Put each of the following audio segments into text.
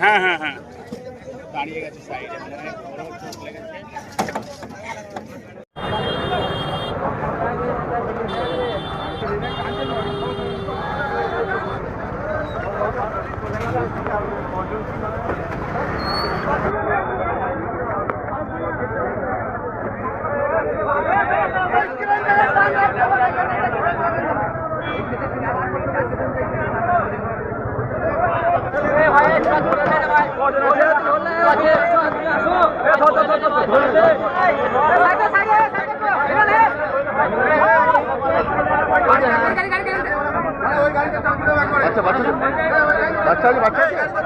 হ্যাঁ হ্যাঁ হ্যাঁ। দাঁড়িয়ে গেছে সাইডে মনে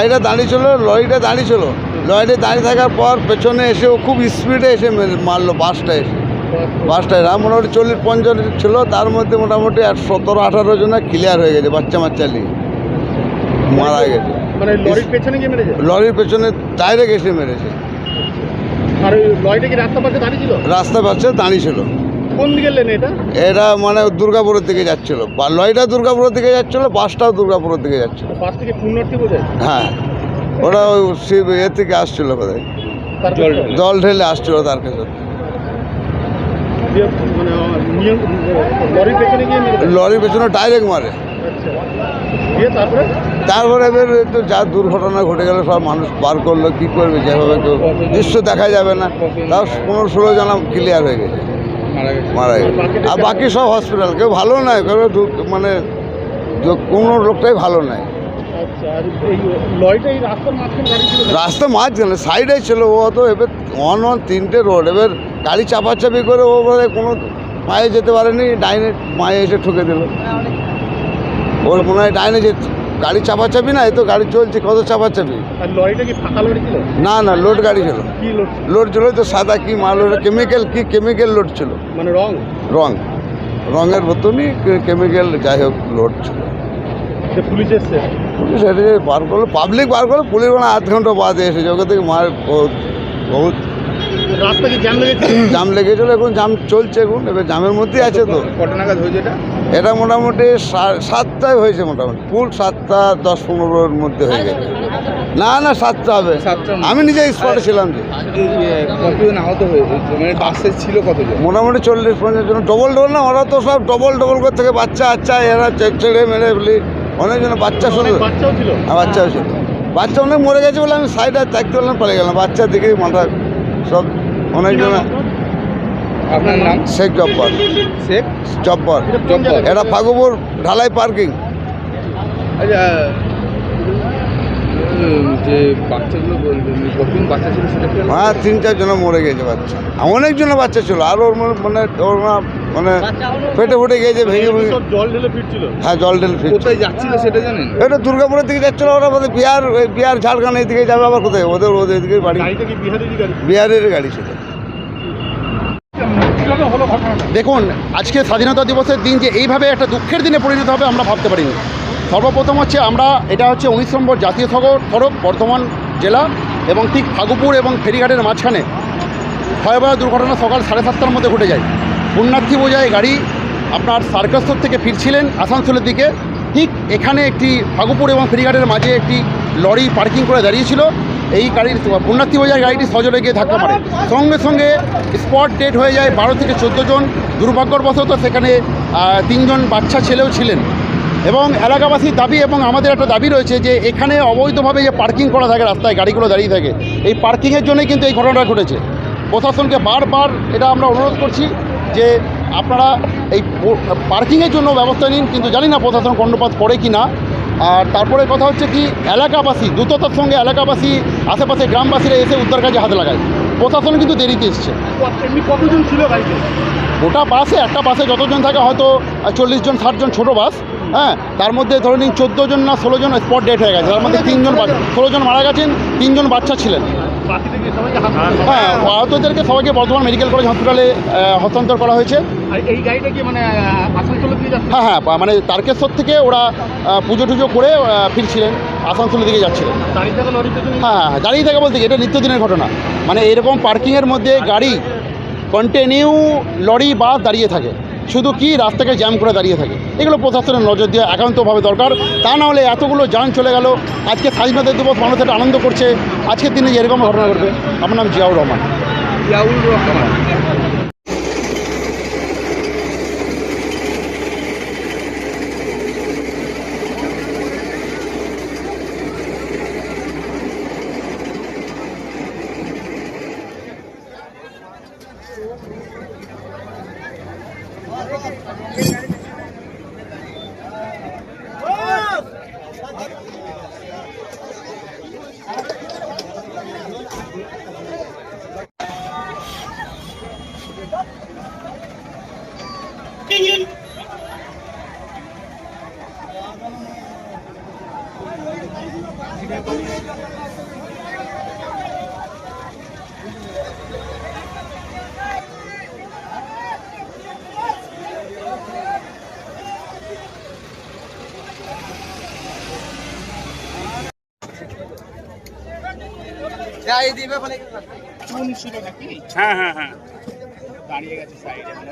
গাড়িটা দাঁড়িয়ে ছিল লরিটা দাঁড়িয়ে ছিল লরিটা দাঁড়িয়ে থাকার পর পেছনে এসে ও খুব স্পিডে এসে মারলো বাসটা এসে। বাসটায় না মোটামুটি চল্লিশ পঞ্চাশ ছিল তার মধ্যে মোটামুটি সতেরো আঠারো জনে ক্লিয়ার হয়ে গেছে বাচ্চা বাচ্চা নিয়ে। মারা গেছে। মানে লরির পেছনে ডাইরেক্ট এসে মেরেছে। রাস্তা পাশে দাঁড়িয়ে ছিল কোন দিকে লেন এটা? এরা মানে দুর্গাপুরের দিকে যাচ্ছিল। বা লরিটা দুর্গাপুরের দিকে যাচ্ছিল বাসটাও দুর্গাপুরের দিকে যাচ্ছিল। পাশ থেকে পুণ্যার্থী বোঝায় হ্যাঁ। ওরা ওই শিব এ থেকে আসছিল কোথায়? জল ঢেলে আসছিল তার কাছে। মানে লরির পেছনে ডাইরেক্ট মারে আচ্ছা। তারপরে? তারপরে এবার তো যা দুর্ঘটনা ঘটে গেল সব মানুষ বার করল কি করবে যেভাবে কেউ দৃশ্য দেখা যাবে না। তাও পনেরো ষোলো জন ক্লিয়ার হয়ে গেছে। মারা গেছে। আর বাকি সব হসপিটাল কেউ ভালো নয় কেউ মানে কোনো লোকটাই ভালো নয় আচ্ছা? রাস্তা মাঝখানে সাইডে ছিল ও তো এবার অন অন তিনটে রোড এবার গাড়ি চাপাচাপি করে ও বোধহয় কোনো মায়ে যেতে পারেনি ডাইনে মায়ে এসে ঠুকে দিল। ওর মনে হয় ডাইনে যে গাড়ি চাপাচাপি না এই তো গাড়ি চলছে কত চাপাচাপি? না না লোড গাড়ি ছিল। লোড ছিল? তো সাদা কি মাল কেমিক্যাল কি কেমিক্যাল লোড ছিল? মানে রং? রং। রঙের মতনই কেমিক্যাল যাই হোক লোড ছিল। পুলিশ এসছে? পুলিশ বার করল পাবলিক বার করল পুলিশ মানে আধ ঘণ্টা বাদে এসেছে। ওকে থেকে মার বহুত বহুত রাস্তা জ্যাম লেগেছিল এখন জাম চলছে এখন। এবার জামের মধ্যেই আছে তো। কত নাগাদ হয়েছে এটা? এটা মোটামুটি সাতটায় হয়েছে মোটামুটি। ফুল সাতটা দশ পনেরোর মধ্যে হয়ে গেছে। না না সাতটা হবে। আমি নিজে স্পটে ছিলাম। যে কতজন আহত হয়েছে মানে বাসে ছিল কতজন? মোটামুটি চল্লিশ পঞ্চাশ জন। ডবল ডবল না ওরা তো সব ডবল ডবল করে থেকে। বাচ্চা আচ্ছা এরা ছেড়ে মেরে বলি অনেকজন বাচ্চা শুধু। অনেক বাচ্চাও ছিল। আর বাচ্চা অনেক মরে গেছে বলে আমি সাইডে থাকতে পারলাম পালিয়ে গেলাম। বাচ্চার দিকেই মাথা সব অনেকজন আপনার? নাম? শেখ জব্বর। শেখ? জব্বর। এটা কোন এটা ফাগুপুর ঢালাই পার্কিং। আচ্ছা যে বাচ্চাগুলো বলবেন বাচ্চা ছিল সেটা হ্যাঁ তিন চারজন মরে গেছে বাচ্চা। অনেকজন বাচ্চা ছিল আর ওর মনে- মানে ওর মানে পেটে ফুটে গেছে ভেঙে ভেঙে জল ঢেলে ফিরছিল। হ্যাঁ জল ঢেল ফিরছে কোথায় যাচ্ছিল সেটা জানেন? এটা দুর্গাপুরের দিকে যাচ্ছিল ওরা বোধহয় বিহার ওই বিহার ঝাড়খণ্ড এই দিকে যাবে আবার কোথায়? ওদের ওদের দিকে বাড়ি। বিহারের গাড়ি? ছিল। দেখুন আজকে স্বাধীনতা দিবসের দিন যে এইভাবে একটা দুঃখের দিনে পরিণত হবে আমরা ভাবতে পারিনি। সর্বপ্রথম হচ্ছে আমরা, এটা হচ্ছে উনিশ নম্বর জাতীয় সড়ক বর্ধমান জেলা এবং ঠিক ফাগুপুর এবং ফেরিঘাটের মাঝখানে ভয়াবহ দুর্ঘটনা সকাল সাড়ে সাতটার মধ্যে ঘটে যায়। পুণ্যার্থী বোঝায় গাড়ি আপনার সার্কাস্তর থেকে ফিরছিলেন আসানসোলের দিকে, ঠিক এখানে একটি ফাগুপুর এবং ফেরিঘাটের মাঝে একটি লরি পার্কিং করে দাঁড়িয়েছিল। এই গাড়ির পুণ্যার্থী বোঝায় গাড়িটি সজলে গিয়ে ধাক্কা মারে। সঙ্গে সঙ্গে স্পট ডেট হয়ে যায় বারো থেকে চোদ্দ জন। দুর্ভাগ্যবশত সেখানে তিনজন বাচ্চা ছেলেও ছিলেন। এবং এলাকাবাসীর দাবি এবং আমাদের একটা দাবি রয়েছে যে এখানে অবৈধভাবে যে পার্কিং করা থাকে রাস্তায় গাড়িগুলো দাঁড়িয়ে থাকে এই পার্কিংয়ের জন্যই কিন্তু এই ঘটনাটা ঘটেছে। প্রশাসনকে বারবার এটা আমরা অনুরোধ করছি যে আপনারা এই পার্কিংয়ের জন্য ব্যবস্থা নিন কিন্তু জানি না প্রশাসন কর্ণপাত করে কি না। আর তারপরে কথা হচ্ছে কি এলাকাবাসী দ্রুততার সঙ্গে এলাকাবাসী আশেপাশে গ্রামবাসীরা এসে উদ্ধার কাজে হাতে লাগায়। প্রশাসন কিন্তু দেরিতে এসছে। গোটা বাসে একটা বাসে যতজন থাকে হয়তো চল্লিশ জন ষাট জন ছোটো বাস। হ্যাঁ তার মধ্যে ধরে নিন চোদ্দ জন না ষোলো জন স্পট ডেট হয়ে গেছে। তার মধ্যে তিনজন ষোলো জন মারা গেছেন, তিনজন বাচ্চা ছিলেন। হ্যাঁ আহতদেরকে সবাইকে বর্ধমান মেডিকেল কলেজ হসপিটালে হস্তান্তর করা হয়েছে। হ্যাঁ হ্যাঁ মানে তারকেশ্বর থেকে ওরা পুজো টুজো করে ফিরছিলেন, আসানসোলের দিকে যাচ্ছিলেন। পেছনে হ্যাঁ হ্যাঁ দাঁড়িয়ে থাকে বলতে এটা নিত্যদিনের ঘটনা। মানে এরকম পার্কিংয়ের মধ্যে গাড়ি কন্টিনিউ লরি বাস দাঁড়িয়ে থাকে। শুধু কি রাস্তাকে জ্যাম করে দাঁড়িয়ে থাকে? এগুলো প্রশাসনের নজর দেওয়া একান্তভাবে দরকার। তা না হলে এতগুলো যান চলে গেল। আজকে স্বাধীনতা দিবস, মানুষ একটা আনন্দ করছে। আজকের দিনে এরকম ঘটনা ঘটবে। আমার নাম জিয়াউর রহমান। জিয়াউর রহমান। হ্যাঁ হ্যাঁ হ্যাঁ। দাঁড়িয়ে গেছে সাইডে মানে